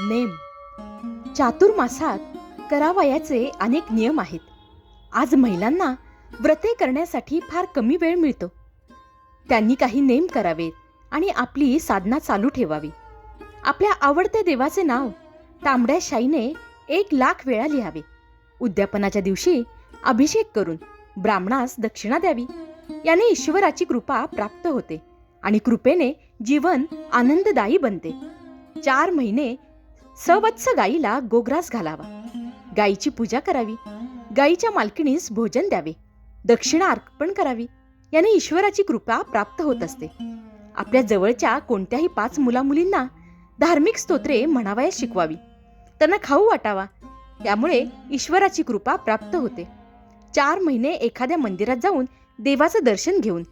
Name. चातुर्मासात करावयाचे अनेक नियम आहेत. आज महिलांना व्रते करण्यासाठी फार कमी वेळ मिळतो. त्यांनी काही नेम करावेत आणि आपली साधना चालू ठेवावी. आपल्या आवडत्या देवाचे नाव तांबड्या शाईने एक लाख वेळा लिहावे. उद्यापनाच्या दिवशी अभिषेक करून ब्राह्मणास दक्षिणा द्यावी. याने ईश्वराची कृपा प्राप्त होते आणि कृपेने जीवन आनंददायी बनते. चार महिने सवत्स गाईला गोग्रास घालावा. गाईची पूजा करावी. गाईच्या मालकिणीस भोजन द्यावे. दक्षिणा अर्पण करावी. याने ईश्वराची कृपा प्राप्त होत असते. आपल्या जवळच्या कोणत्याही पाच मुलामुलींना धार्मिक स्तोत्रे म्हणावयास शिकवावी. त्यांना खाऊ वाटावा. त्यामुळे ईश्वराची कृपा प्राप्त होते. चार महिने एखाद्या मंदिरात जाऊन देवाचं दर्शन घेऊन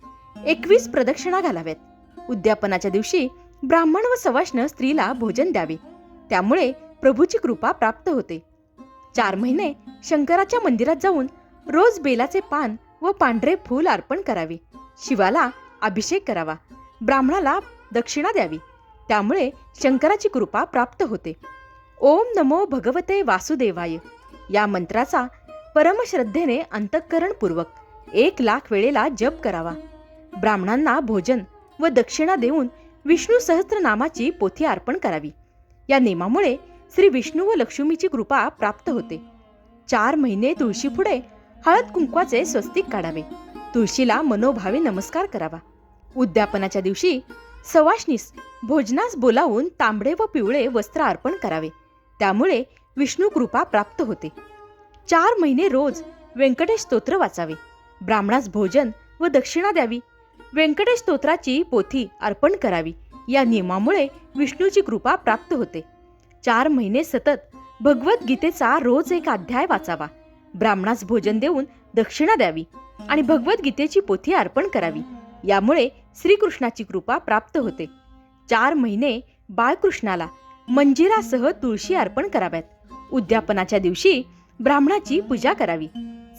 एकवीस प्रदक्षिणा घालाव्यात. उद्यापनाच्या दिवशी ब्राह्मण व सवाष्ण स्त्रीला भोजन द्यावे. त्यामुळे प्रभूची कृपा प्राप्त होते. चार महिने शंकराच्या मंदिरात जाऊन रोज बेलाचे पान व पांढरे फूल अर्पण करावे. शिवाला अभिषेक करावा. ब्राह्मणाला दक्षिणा द्यावी. त्यामुळे शंकराची कृपा प्राप्त होते. ओम नमो भगवते वासुदेवाय. या मंत्राचा परमश्रद्धेने अंतःकरणपूर्वक एक लाख वेळेला जप करावा. ब्राह्मणांना भोजन व दक्षिणा देऊन विष्णू सहस्त्रनामाची पोथी अर्पण करावी. या नेमामुळे श्री विष्णू व लक्ष्मीची कृपा प्राप्त होते. चार महिने तुळशी पुढे हळद कुंकवाचे स्वस्तिक काढावे. तुळशीला मनोभावे नमस्कार करावा. उद्यापनाच्या दिवशी सवाशनीस भोजनास बोलावून तांबडे व पिवळे वस्त्र अर्पण करावे. त्यामुळे विष्णू कृपा प्राप्त होते. चार महिने रोज व्यंकटेश स्तोत्र वाचावे. ब्राह्मणास भोजन व दक्षिणा द्यावी. व्यंकटेश स्तोत्राची पोथी अर्पण करावी. या नियमामुळे विष्णूची कृपा प्राप्त होते. चार महिने सतत भगवद्गीतेचा रोज एक अध्याय वाचावा. ब्राह्मणास भोजन देऊन दक्षिणा द्यावी आणि भगवद्गीतेची पोथी अर्पण करावी. यामुळे श्रीकृष्णाची कृपा प्राप्त होते. चार महिने बाळकृष्णाला मंजिरासह तुळशी अर्पण कराव्यात. उद्यापनाच्या दिवशी ब्राह्मणाची पूजा करावी.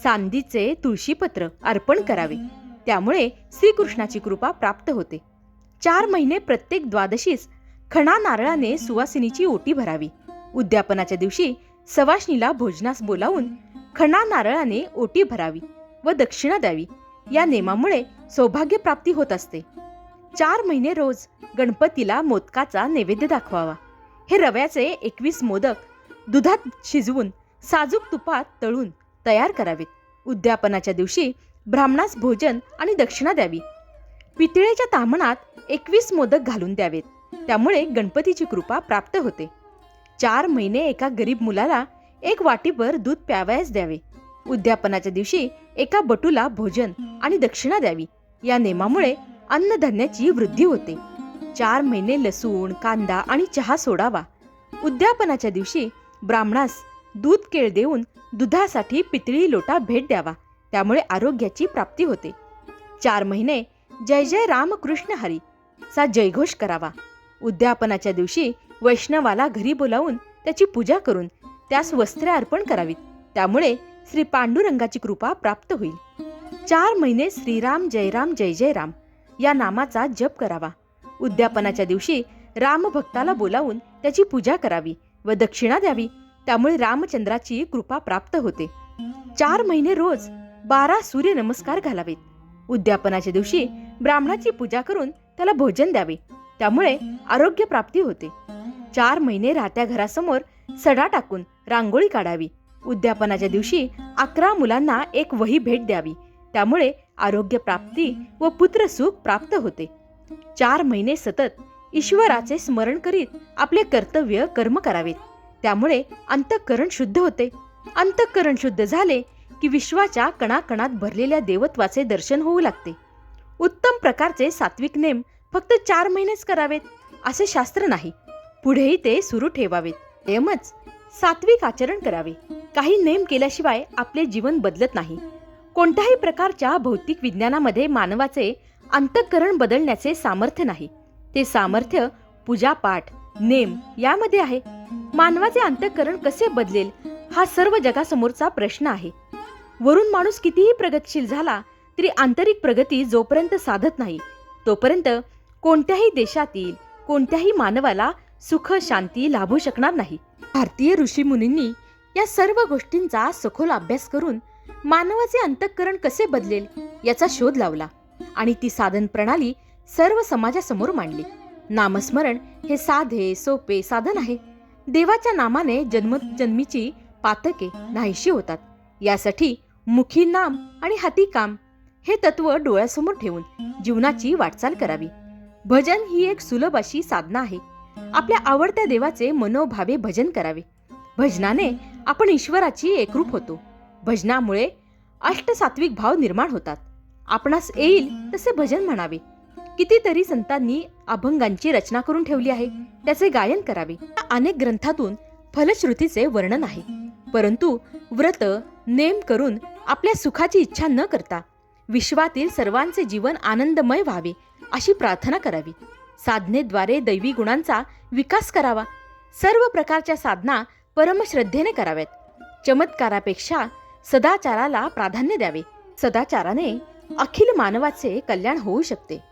चांदीचे तुळशीपत्र अर्पण करावे. त्यामुळे श्रीकृष्णाची कृपा प्राप्त होते. चार महिने प्रत्येक द्वादशीस खणा नारळाने सुवासिनीची ओटी भरावी. उद्यापनाच्या दिवशी सवाशनीला भोजनास बोलावून खणा नारळाने ओटी भरावी व दक्षिणा द्यावी. या नेमामुळे सौभाग्य प्राप्ती होत असते. चार महिने रोज गणपतीला मोदकाचा नैवेद्य दाखवावा. हे रव्याचे एकवीस मोदक दुधात शिजवून साजूक तुपात तळून तयार करावेत. उद्यापनाच्या दिवशी ब्राह्मणास भोजन आणि दक्षिणा द्यावी. पितळेच्या तामणात एकवीस मोदक घालून द्यावेत. त्यामुळे गणपतीची कृपा प्राप्त होते. चार महिने एका गरीब मुलाला एक वाटीभर दूध प्यावयास द्यावे. उद्यापनाच्या दिवशी एका बटूला भोजन आणि दक्षिणा द्यावी. या नेमामुळे अन्नधान्याची वृद्धी होते. चार महिने लसूण कांदा आणि चहा सोडावा. उद्यापनाच्या दिवशी ब्राह्मणास दूध केळ देऊन दुधासाठी पितळी लोटा भेट द्यावा. त्यामुळे आरोग्याची प्राप्ती होते. चार महिने जय जय रामकृष्ण हरी. चा जयघोष करावा. उद्यापनाच्या दिवशी वैष्णवाला घरी बोलावून त्याची पूजा करून त्यास वस्त्रे अर्पण करावीत. त्यामुळे श्री पांडुरंगाची कृपा प्राप्त होईल. चार महिने श्रीराम जयराम जय जय राम या नामाचा जप करावा. उद्यापनाच्या दिवशी रामभक्ताला बोलावून त्याची पूजा करावी व दक्षिणा द्यावी. त्यामुळे रामचंद्राची कृपा प्राप्त होते. चार महिने रोज बारा सूर्य नमस्कार घालावेत. उद्यापनाच्या दिवशी ब्राह्मणाची पूजा करून त्याला भोजन द्यावे. त्यामुळे आरोग्य प्राप्ती होते. चार महिने राहत्या घरासमोर सडा टाकून रांगोळी काढावी. उद्यापनाच्या दिवशी अकरा मुलांना एक वही भेट द्यावी. त्यामुळे आरोग्य प्राप्ती व पुत्रसुख प्राप्त होते. चार महिने सतत ईश्वराचे स्मरण करीत आपले कर्तव्य कर्म करावेत. त्यामुळे अंतःकरण शुद्ध होते. अंतःकरण शुद्ध झाले की विश्वाच्या कणाकणात भरलेल्या देवत्वाचे दर्शन होऊ लागते. उत्तम प्रकारचे सात्विक नेम फक्त चार महिनेच करावेत असे शास्त्र नाही. पुढेही ते सुरू ठेवावेत. नेमच सात्विक आचरण करावे. काही नेम केल्याशिवाय आपले जीवन बदलत नाही. कोणत्याही प्रकारच्या भौतिक विज्ञानामध्ये मानवाचे अंतःकरण बदलण्याचे सामर्थ्य नाही. ते सामर्थ्य पूजापाठ नेम यामध्ये आहे. मानवाचे अंतःकरण कसे बदलेल हा सर्व जगासमोरचा प्रश्न आहे. वरून माणूस कितीही प्रगतशील झाला तरी आंतरिक प्रगती जोपर्यंत साधत नाही तोपर्यंत कोणत्याही देशातील कोणत्याही मानवाला सुख शांती लाभू शकणार नाही. भारतीय ऋषीमुनींनी या सर्व गोष्टींचा सखोल अभ्यास करून मानवाचे अंतःकरण कसे बदलेल याचा शोध लावला आणि ती साधन प्रणाली सर्व समाजासमोर मांडली. नामस्मरण हे साधे सोपे साधन आहे. देवाच्या नामाने जन्मजन्मीची पातके नाहीशी होतात. यासाठी मुखी नाम आणि हाती काम हे तत्व डोळ्यासमोर ठेवून जीवनाची वाटचाल करावी. भजन ही एक सुलभ अशी साधना आहे. आपल्या आवडत्या देवाचे मनोभावे भजन करावे. भजनाने आपण ईश्वराची एकरूप होतो. भजनामुळे अष्टसात्विक भाव निर्माण होतात. आपणास येईल तसे भजन म्हणावे. कितीतरी संतांनी अभंगांची रचना करून ठेवली आहे. त्याचे गायन करावे. या अनेक ग्रंथातून फलश्रुतीचे वर्णन आहे. परंतु व्रत नेम करून आपल्या सुखाची इच्छा न करता विश्वातील सर्वांचे जीवन आनंदमय व्हावे अशी प्रार्थना करावी. साधनेद्वारे दैवी गुणांचा विकास करावा. सर्व प्रकारच्या साधना परमश्रद्धेने कराव्यात. चमत्कारापेक्षा सदाचाराला प्राधान्य द्यावे. सदाचाराने अखिल मानवाचे कल्याण होऊ शकते.